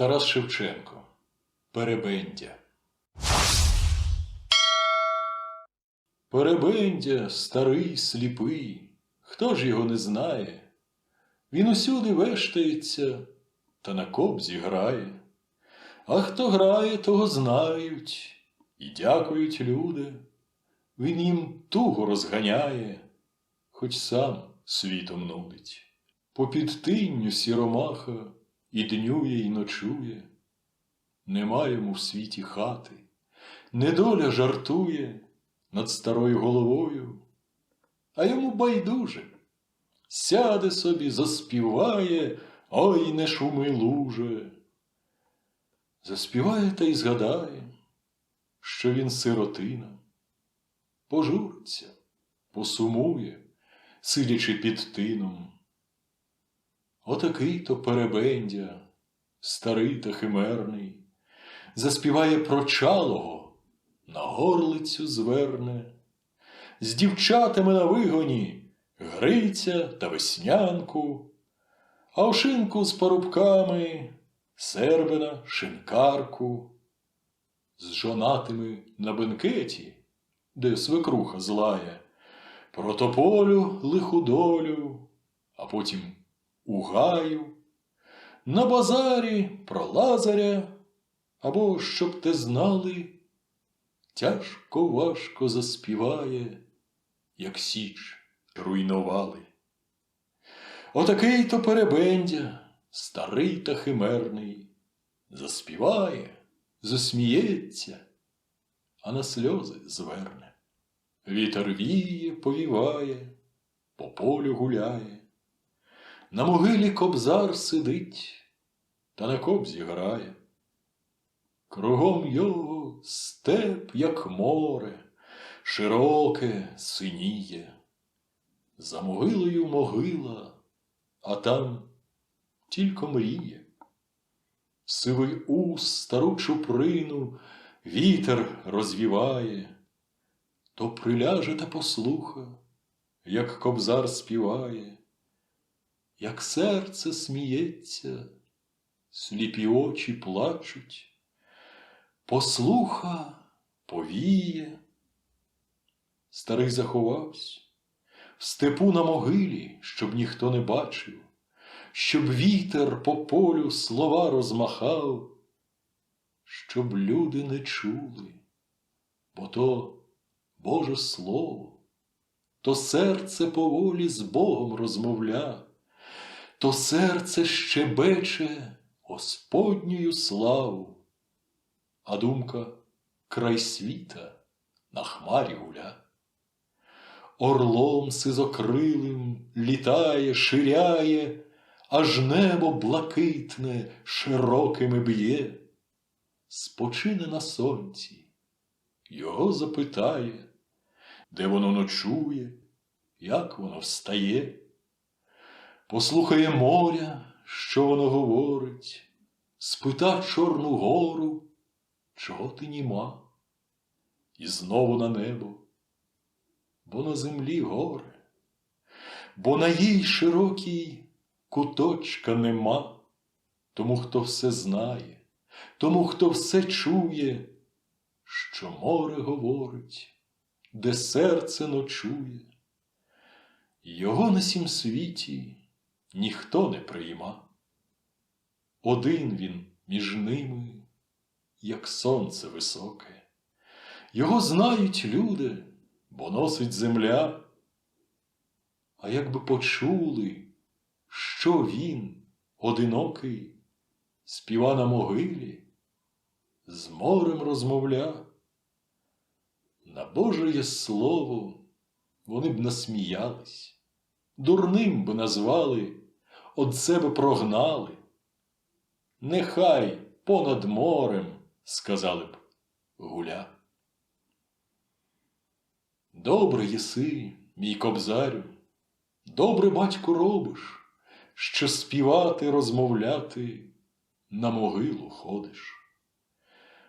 Тарас Шевченко. Перебендя. Перебендя старий сліпий, хто ж його не знає? Він усюди вештається та на кобзі грає. А хто грає, того знають і дякують люди. Він їм туго розганяє, хоч сам світом нудить. По підтинню сіромаха і днює, і ночує. Нема йому в світі хати, недоля жартує над старою головою, а йому байдуже. Сяде собі, заспіває, ой не шуми луже. Заспіває та й згадає, що він сиротина, пожуриться, посумує, сидячи під тином. Отакий то перебендя, старий та химерний, заспіває про чалого, на горлицю зверне, з дівчатами на вигоні Гриця та веснянку, а в шинку з парубками сербина шинкарку, з жонатими на бенкеті, де свекруха злає, про тополю лиху долю, а потім у гаю, на базарі про лазаря, або щоб те знали, тяжко важко заспіває, як січ руйнували. Отакий то перебендя, старий та химерний, заспіває, засміється, а на сльози зверне. Вітер віє, повіває, по полю гуляє. На могилі кобзар сидить, та на кобзі грає. Кругом його степ, як море, широке синіє. За могилою могила, а там тільки мріє. Сивий ус стару чуприну вітер розвіває, то приляже та послуха, як кобзар співає, як серце сміється, сліпі очі плачуть, послуха повіє. Старий заховався в степу на могилі, щоб ніхто не бачив, щоб вітер по полю слова розмахав, щоб люди не чули, бо то Боже Слово, то серце поволі з Богом розмовля, то серце щебече Господнюю славу, а думка край світа на хмарі гуля. Орлом сизокрилим літає, ширяє, аж небо блакитне широкими б'є, спочине на сонці, його запитає, де воно ночує, як воно встає, послухає моря, що воно говорить, спита Чорну гору, чого ти німа, і знову на небо бо на землі горе, бо на їй широкій куточка нема, тому хто все знає, тому хто все чує, що море говорить, де серце ночує, його на сім світі ніхто не прийма. Один він між ними, як сонце високе, його знають люди бо носить земля. А якби почули, що він, одинокий, співа на могилі, з морем розмовля, на Божеє слово вони б насміялись, дурним би назвали, од себе прогнали. Нехай понад морем, сказали б, гуля. Добре єси, мій кобзарю, добре батько робиш, що співати, розмовляти на могилу ходиш.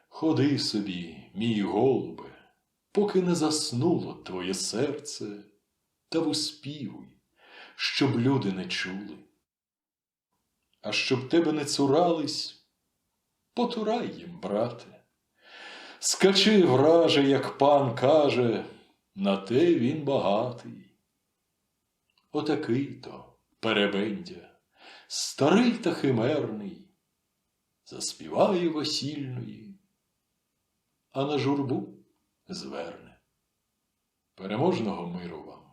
Ходи собі, мій голубе, поки не заснуло твоє серце, та виспівуй, щоб люди не чули. А щоб тебе не цурались, потурай їм, брате. Скачи, враже, як пан каже, на те він багатий. Отакий то перебендя, старий та химерний, заспіває весільної, а на журбу зверне. Переможного миру вам!